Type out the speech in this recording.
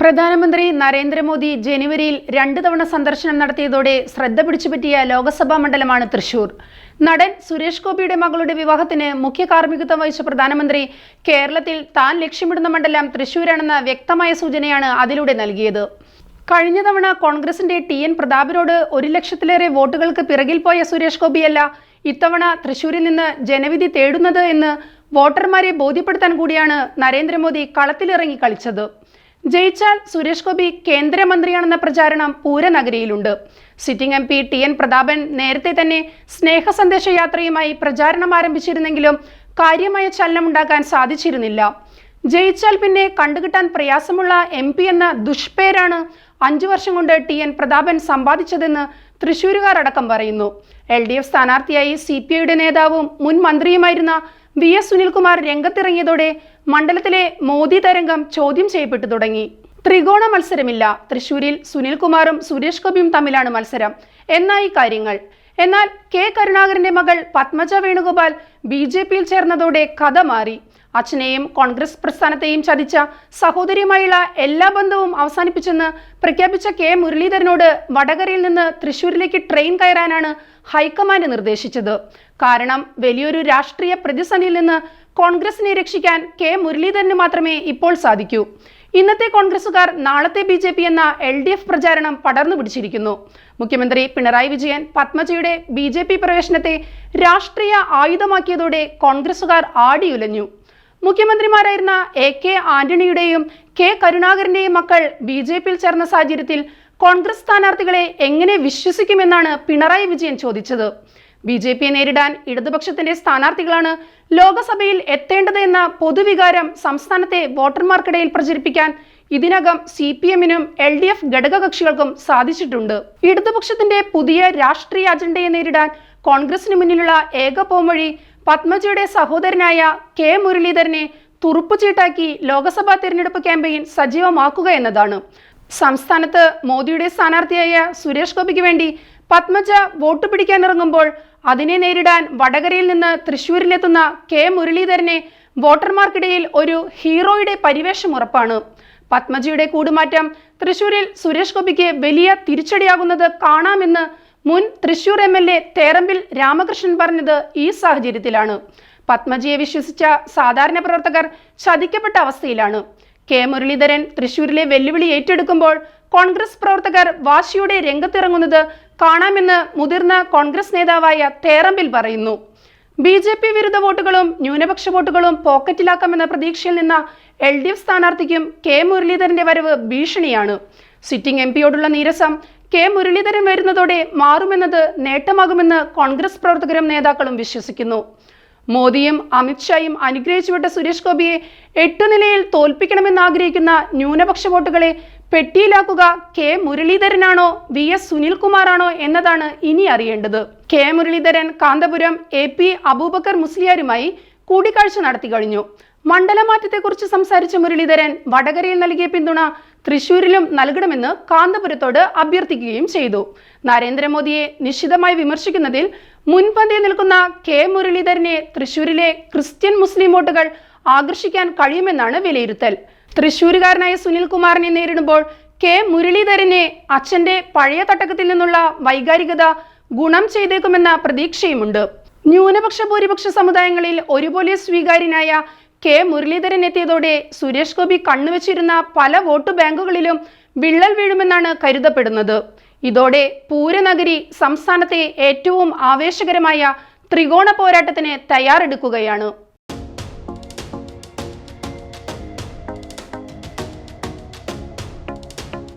പ്രധാനമന്ത്രി നരേന്ദ്രമോദി ജനുവരിയിൽ രണ്ടു തവണ സന്ദർശനം നടത്തിയതോടെ ശ്രദ്ധ പിടിച്ചുപറ്റിയ ലോക്സഭാ മണ്ഡലമാണ് തൃശൂർ. നടൻ സുരേഷ് ഗോപിയുടെ മകളുടെ വിവാഹത്തിന് മുഖ്യ കാർമ്മികത്വം വഹിച്ച പ്രധാനമന്ത്രി കേരളത്തിൽ താൻ ലക്ഷ്യമിടുന്ന മണ്ഡലം തൃശൂരാണെന്ന വ്യക്തമായ സൂചനയാണ് അതിലൂടെ നൽകിയത്. കഴിഞ്ഞ തവണ കോൺഗ്രസിന്റെ ടി എൻ പ്രതാപിനോട് ഒരു ലക്ഷത്തിലേറെ വോട്ടുകൾക്ക് പിറകിൽ പോയ സുരേഷ് ഗോപിയല്ല ഇത്തവണ തൃശൂരിൽ നിന്ന് ജനവിധി തേടുന്നത് എന്ന് വോട്ടർമാരെ ബോധ്യപ്പെടുത്താൻ കൂടിയാണ് നരേന്ദ്രമോദി കളത്തിലിറങ്ങി കളിച്ചത്. ജയിച്ചാൽ സുരേഷ് ഗോപി കേന്ദ്രമന്ത്രിയാണെന്ന പ്രചാരണം പൂരനഗരിയിലുണ്ട്. Sitting M P T N Prathapan നേരത്തെ തന്നെ സ്നേഹ സന്ദേശ യാത്രയുമായി പ്രചാരണം ആരംഭിച്ചിരുന്നെങ്കിലും കാര്യമായ ചലനമുണ്ടാക്കാൻ സാധിച്ചിരുന്നില്ല. ജയിച്ചാൽ പിന്നെ കണ്ടുകിട്ടാൻ പ്രയാസമുള്ള എം എന്ന ദുഷ്പേരാണ് അഞ്ചു വർഷം കൊണ്ട് ടി എൻ പ്രതാപൻ സമ്പാദിച്ചതെന്ന് തൃശൂരുകാർ അടക്കം പറയുന്നു. എൽ ഡി എഫ് സ്ഥാനാർത്ഥിയായി സി പി ഐയുടെ നേതാവും മുൻ മന്ത്രിയുമായിരുന്ന വി എസ് സുനിൽകുമാർ രംഗത്തിറങ്ങിയതോടെ മണ്ഡലത്തിലെ മോദി തരംഗം ചോദ്യം ചെയ്യപ്പെട്ടു തുടങ്ങി. ത്രികോണ മത്സരമില്ല. തൃശൂരിൽ സുനിൽകുമാറും സുരേഷ് ഗോപിയും തമ്മിലാണ് മത്സരം. എന്നായി കാര്യങ്ങൾ. എന്നാൽ കെ കരുണാകരന്റെ മകൾ പത്മജ വേണുഗോപാൽ ബി ജെ പിയിൽ ചേർന്നതോടെ കഥ മാറി. അച്ഛനെയും കോൺഗ്രസ് പ്രസ്ഥാനത്തെയും ചതിച്ച സഹോദരിയുമായുള്ള എല്ലാ ബന്ധവും അവസാനിപ്പിച്ചെന്ന് പ്രഖ്യാപിച്ച കെ മുരളീധരനോട് വടകരയിൽ നിന്ന് തൃശൂരിലേക്ക് ട്രെയിൻ കയറാനാണ് ഹൈക്കമാൻഡ് നിർദ്ദേശിച്ചത്. കാരണം വലിയൊരു രാഷ്ട്രീയ പ്രതിസന്ധിയിൽ നിന്ന് കോൺഗ്രസിനെ രക്ഷിക്കാൻ കെ മുരളീധരന് മാത്രമേ ഇപ്പോൾ സാധിക്കൂ. ഇന്നത്തെ കോൺഗ്രസുകാർ നാളത്തെ ബി ജെ പി എന്ന എൽ ഡി എഫ് പ്രചാരണം പടർന്നു പിടിച്ചിരിക്കുന്നു. മുഖ്യമന്ത്രി പിണറായി വിജയൻ പത്മജിയുടെ ബി ജെ പി പ്രവേശനത്തെ രാഷ്ട്രീയ ആയുധമാക്കിയതോടെ കോൺഗ്രസുകാർ ആടിയുലഞ്ഞു. മുഖ്യമന്ത്രിമാരായിരുന്ന എ കെ ആന്റണിയുടെയും കെ കരുണാകരന്റെയും മക്കൾ ബി ജെ പിയിൽ ചേർന്ന സാഹചര്യത്തിൽ കോൺഗ്രസ് സ്ഥാനാർത്ഥികളെ എങ്ങനെ വിശ്വസിക്കുമെന്നാണ് പിണറായി വിജയൻ ചോദിച്ചത്. ബി ജെ പിയെ നേരിടാൻ ഇടതുപക്ഷത്തിന്റെ സ്ഥാനാർത്ഥികളാണ് ലോകസഭയിൽ എത്തേണ്ടത് എന്ന പൊതുവികാരം സംസ്ഥാനത്തെ വോട്ടർമാർക്കിടയിൽ പ്രചരിപ്പിക്കാൻ ഇതിനകം സി പി എമ്മിനും എൽ ഡി എഫ് ഘടകകക്ഷികൾക്കും സാധിച്ചിട്ടുണ്ട്. ഇടതുപക്ഷത്തിന്റെ പുതിയ രാഷ്ട്രീയ അജണ്ടയെ നേരിടാൻ കോൺഗ്രസിന് മുന്നിലുള്ള ഏക പോംവഴി പത്മജിയുടെ സഹോദരനായ കെ മുരളീധരനെ തുറുപ്പുചീട്ടാക്കി ലോക്സഭാ തിരഞ്ഞെടുപ്പ് ക്യാമ്പയിൻ സജീവമാക്കുക എന്നതാണ്. സംസ്ഥാനത്ത് മോദിയുടെ സ്ഥാനാർത്ഥിയായ സുരേഷ് ഗോപിക്ക് വേണ്ടി പത്മജ വോട്ട് പിടിക്കാനിറങ്ങുമ്പോൾ അതിനെ നേരിടാൻ വടകരയിൽ നിന്ന് തൃശൂരിലെത്തുന്ന കെ മുരളീധരനെ വോട്ടർമാർക്കിടയിൽ ഒരു ഹീറോയുടെ പരിവേഷം ഉറപ്പാണ്. പത്മജിയുടെ കൂടുമാറ്റം തൃശൂരിൽ സുരേഷ് ഗോപിക്ക് വലിയ തിരിച്ചടിയാകുന്നത് കാണാമെന്ന് മുൻ Thrissur M L A Therambil Ramakrishnan പറഞ്ഞത് ഈ സാഹചര്യത്തിലാണ്. പത്മജിയെ വിശ്വസിച്ച സാധാരണ പ്രവർത്തകർ ചതിക്കപ്പെട്ട അവസ്ഥയിലാണ്. കെ മുരളീധരൻ തൃശൂരിലെ വെല്ലുവിളി ഏറ്റെടുക്കുമ്പോൾ കോൺഗ്രസ് പ്രവർത്തകർ വാശിയുടെ രംഗത്തിറങ്ങുന്നത് കാണാമെന്ന് മുതിർന്ന കോൺഗ്രസ് നേതാവായ തേറമ്പിൽ പറയുന്നു. ബി ജെ പി വിരുദ്ധ വോട്ടുകളും ന്യൂനപക്ഷ വോട്ടുകളും പോക്കറ്റിലാക്കാമെന്ന പ്രതീക്ഷയിൽ നിന്ന എൽ ഡി എഫ് സ്ഥാനാർത്ഥിക്കും കെ മുരളീധരന്റെ വരവ് ഭീഷണിയാണ്. സിറ്റിംഗ് എം പിയോടുള്ള നീരസം കെ മുരളീധരൻ വരുന്നതോടെ മാറുമെന്നത് നേട്ടമാകുമെന്ന് കോൺഗ്രസ് പ്രവർത്തകരും നേതാക്കളും വിശ്വസിക്കുന്നു. മോദിയും അമിത്ഷായും അനുഗ്രഹിച്ചുവിട്ട സുരേഷ് ഗോപിയെ എട്ട് നിലയിൽ തോൽപ്പിക്കണമെന്ന് ആഗ്രഹിക്കുന്ന ന്യൂനപക്ഷ വോട്ടുകളെ പെട്ടിയിലാക്കുക കെ മുരളീധരനാണോ വി എസ് സുനിൽകുമാറാണോ എന്നതാണ് ഇനി അറിയേണ്ടത്. K Muraleedharan Kanthapuram A P Aboobacker മുസ്ലിയാരുമായി കൂടിക്കാഴ്ച നടത്തി കഴിഞ്ഞു. മണ്ഡലമാറ്റത്തെക്കുറിച്ച് സംസാരിച്ച മുരളീധരൻ വടകരയിൽ നൽകിയ പിന്തുണ തൃശൂരിലും നൽകണമെന്ന് കാന്തപുരത്തോട് അഭ്യർത്ഥിക്കുകയും ചെയ്തു. നരേന്ദ്രമോദിയെ നിശിതമായി വിമർശിക്കുന്നതിൽ മുൻപന്തിയിൽ നിൽക്കുന്ന കെ മുരളീധരനെ തൃശൂരിലെ ക്രിസ്ത്യൻ മുസ്ലിം വോട്ടുകൾ ആകർഷിക്കാൻ കഴിയുമെന്നാണ് വിലയിരുത്തൽ. തൃശൂരുകാരനായ സുനിൽകുമാറിനെ നേരിടുമ്പോൾ കെ മുരളീധരനെ അച്ഛന്റെ പഴയ തട്ടകത്തിൽ നിന്നുള്ള വൈകാരികത ഗുണം ചെയ്തേക്കുമെന്ന പ്രതീക്ഷയുമുണ്ട്. ന്യൂനപക്ഷ ഭൂരിപക്ഷ സമുദായങ്ങളിൽ ഒരുപോലെ സ്വീകാര്യനായ കെ മുരളീധരൻ എത്തിയതോടെ സുരേഷ് ഗോപി കണ്ണുവച്ചിരുന്ന പല വോട്ട് ബാങ്കുകളിലും വിള്ളൽ വീഴുമെന്നാണ് കരുതപ്പെടുന്നത്. ഇതോടെ പൂരനഗരി സംസ്ഥാനത്തെ ഏറ്റവും ആവേശകരമായ ത്രികോണ പോരാട്ടത്തിന് തയ്യാറെടുക്കുകയാണ്.